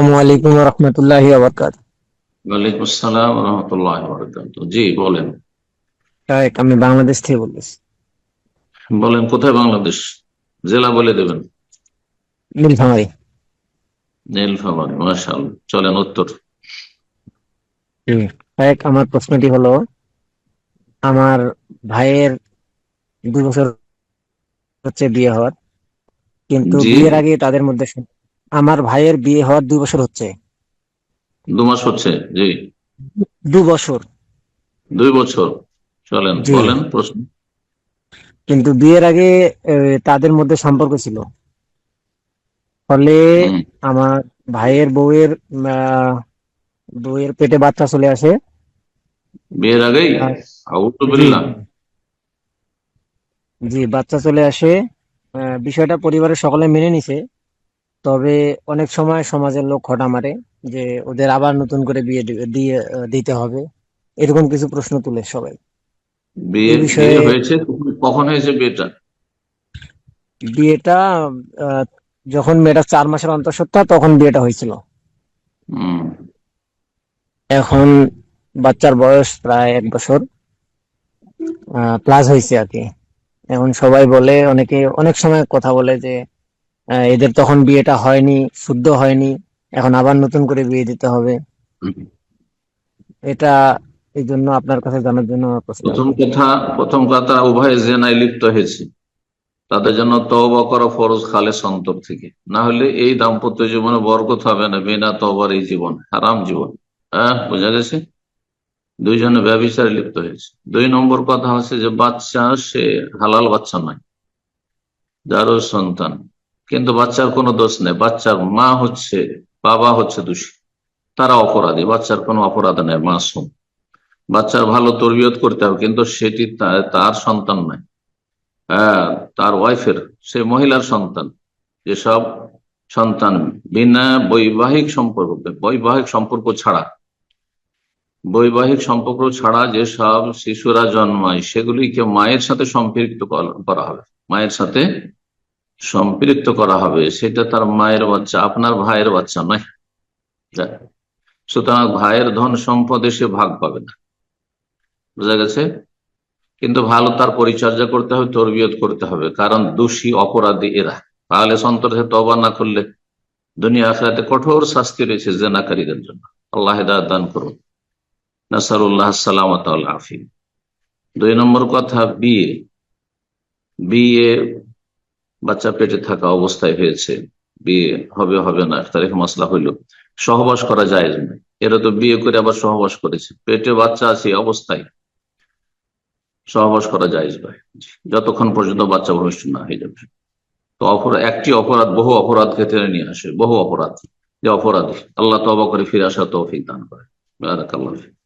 আসসালামু আলাইকুম রহমতুল্লাহ আবরকাত ওয়ালাইকুম আসসালাম রহমতুল্লাহ বরকাত জি বলেন। আমি বাংলাদেশ থেকে বলতেছি। বলেন কোথায় বাংলাদেশ? জেলা বলে দেবেন। নীলফামারী। নীলফামারী মাশাল চলেন উত্তর। এক আমার প্রশ্নটি হলো আমার ভাইয়ের দুই বছর হচ্ছে বিয়ে হওয়ার কিন্তু বিয়ের আগে তাদের মধ্যে আমার ভাইয়ের বিয়ে হওয়ার দুই বছর হচ্ছে। দু মাস হচ্ছে জি। দু বছর। দুই বছর চলেন জি। বলেন প্রশ্ন। কিন্তু বিয়ের আগে তাদের মধ্যে সম্পর্ক ছিল। ফলে হুম, আমার ভাইয়ের বউয়ের আহ, বউয়ের পেটে বাচ্চা চলে আসে। বিয়ের আগেই? আর- জি। বাচ্চা চলে আসে। আহ, বিষয়টা পরিবারের সকলে মেনে নিছে। তবে অনেক সময় সমাজের লোক খটা মারে যে ওদের আবার নতুন করে বিয়ে দিয়ে দিতে হবে। এরকম কিছু প্রশ্ন তুলে সবাই। বিয়ে বিষয়ে- হয়েছে? কখন- হয়েছে বিয়েটা? বিয়েটা যখন মেয়েটা চার মাসের অন্তঃসত্ত্বা তখন বিয়েটা হয়েছিল। এখন বাচ্চার বয়স প্রায় এক বছর। প্লাস হয়েছে আর কি। এখন সবাই বলে অনেকে অনেক সময় কথা বলে যে এদের তখন বিয়েটা হয়নি, শুদ্ধ হয়নি, এখন আবার নতুন করে বিয়ে দিতে হবে। এটা এই জন্য আপনার কাছে জানার জন্য প্রথম কথা প্রথম কথা, উভয় জেনায় লিপ্ত হয়েছে। তাদের জন্য তওবা করা ফরজ খালে অন্তর থেকে। না হলে এই দাম্পত্য জীবনে বরকত হবে না, বিনা তওবার এই জীবন, হারাম জীবন। হ্যাঁ বোঝা গেছে? দুইজনে ব্যবচারে লিপ্ত হয়েছে। দুই নম্বর কথা হচ্ছে যে বাচ্চা, সে হালাল বাচ্চা নয়, যারও সন্তান। কিন্তু বাচ্চার কোনো দোষ নেই। বাচ্চার মা হচ্ছে, বাবা হচ্ছে দোষী। তারা অপরাধী, বাচ্চার কোনো অপরাধ নেই, মাসুম। বাচ্চার ভালো তরবিয়ত করতে হবে, কিন্তু সেটি তার সন্তান নয়। হ্যাঁ তার ওয়াইফের, সে মহিলার সন্তান। যেসব সন্তান বিনা বৈবাহিক সম্পর্ক বৈবাহিক সম্পর্ক ছাড়া, বৈবাহিক সম্পর্ক ছাড়া যেসব শিশুরা জন্মায়, সেগুলিকে মায়ের সাথে সম্পৃক্ত করা হবে। মায়ের সাথে সম্পৃক্ত করা হবে, সেটা তার মায়ের বাচ্চা, আপনার ভাইয়ের বাচ্চা নয়। সুতরাং ভাইয়ের ধন সম্পদে সে ভাগ পাবে না। বোঝা গেছে? কিন্তু ভালো তার পরিচর্যা করতে হবে, তরবিয়ত করতে হবে, কারণ দোষী অপরাধী এরা। তাহলে সন্তর্ষে তবা না করলে দুনিয়া আখরাতে কঠোর শাস্তি রয়েছে জেনাকারীদের জন্য। আল্লাহ হেদায়ত দান করুন। নাসারুল্লাহ সালামত আফি দুই নম্বর কথা, বিয়ে। বিয়ে বাচ্চা পেটে থাকা অবস্থায় হয়েছে, বিয়ে হবে হবে না তারিখ মশলা হইল। সহবাস করা যায় না এরা তো বিয়ে করে আবার সহবাস করেছে। পেটে বাচ্চা আছে অবস্থায় সহবাস করা যায় ভাই যতক্ষণ পর্যন্ত বাচ্চা ভবিষ্য না হয়ে যাবে। তো অপরাধ একটি অপরাধ, বহু অপরাধকে টেনে নিয়ে আসে, বহু অপরাধ। যে অপরাধী, আল্লাহ তবা করে ফিরে আসা তৌফিক দান করে। ফিক।